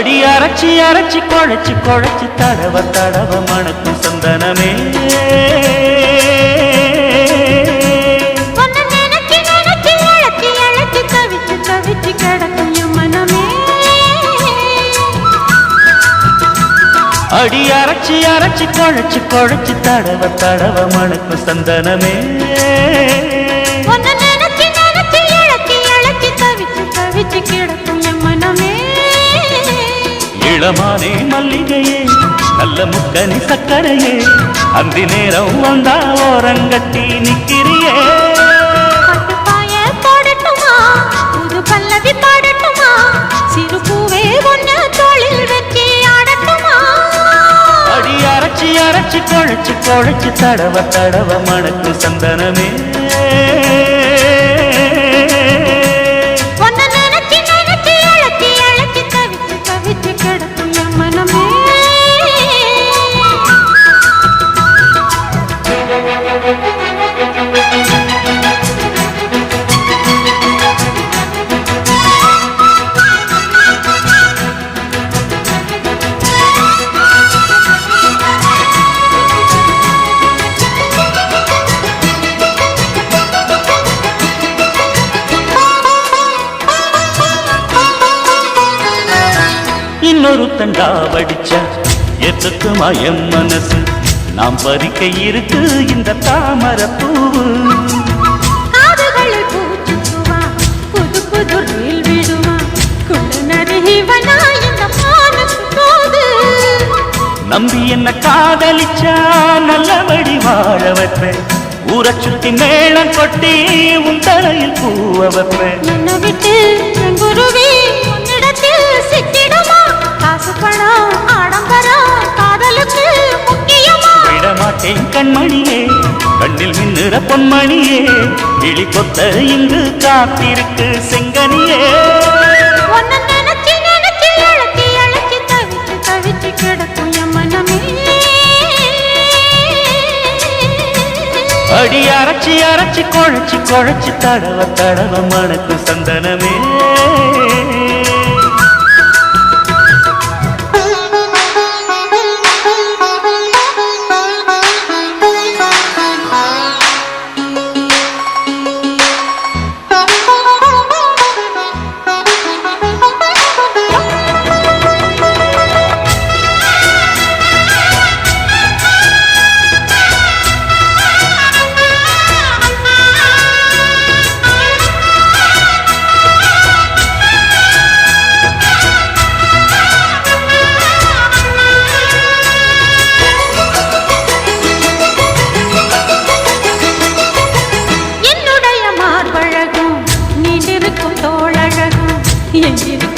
அரைச்சி அரைச்சி குழைச்சி குழைச்சி தடவ தடவ மணக்கும் சந்தனமே. அடி அரைச்சி அரைச்சி குழைச்சி குழைச்சி தடவ தடவ மணக்கும் சந்தனமே. இளமானே மல்லிகையே நல்ல முக்கனி சக்கரையே. அந்தி நேரம் வந்தா ஓரங்கட்டி நிக்கிறியே. அரைச்சி குழைச்சி குழைச்சி தடவ தடவ மணக்கும் சந்தனமே. இன்னொரு தண்டா வடிச்ச எத்துக்குமா என் மனசு? நாம் பறிக்க இருக்கு இந்த தாமரை பூவு. நம்பி என்ன காதலிச்சா? நல்லபடி வாழ வைப்பேன். ஊரை சுத்தி மேளம் கொட்டி உன் தலையில் பூவ வைப்பேன் மின்னுற பொன்மணியே கிளி கொத்த இங்கு காத்திருக்கு செங்கனியே. அடி அரைச்சி அரைச்சி குழைச்சி குழைச்சி தடவ தடவ மணக்கு சந்தனமே.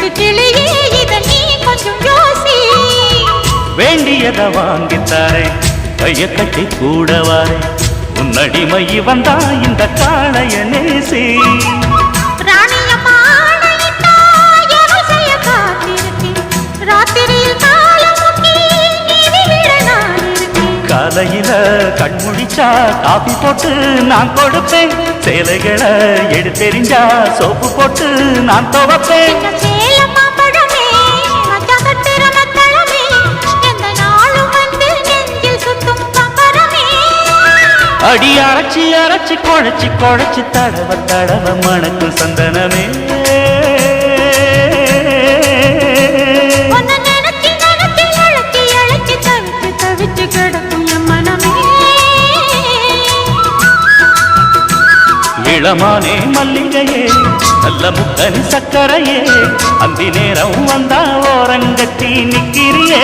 எங்கிருக்கு கிளியே இத நீ கொஞ்சம் யோசி. வேண்டியத வாங்கித்தாரே கைய கட்டி கூடவாரே. உன்னடிமை வந்தா இந்த காளைய நேசி. காலையில கண்முழிச்சா காபி போட்டு நான் கொடுப்பேன். சேலைகளை எடுத்தெறிஞ்சா சோப்பு போட்டு நான் துவப்பேன். அடி அரைச்சி அரைச்சி குழைச்சி குழைச்சி தடவ தடவ மணக்கு சந்தனமே. இளமானே மல்லிகையே நல்ல முக்கனி சக்கரையே அந்தி நேரம் வந்தா ஓரங்கட்டி நிக்கிறியே.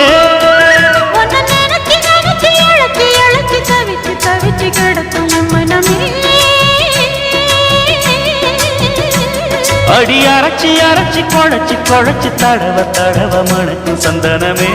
அடி அரைச்சி அரைச்சி குழைச்சி குழைச்சி தடவ தடவ மணக்கு சந்தனமே.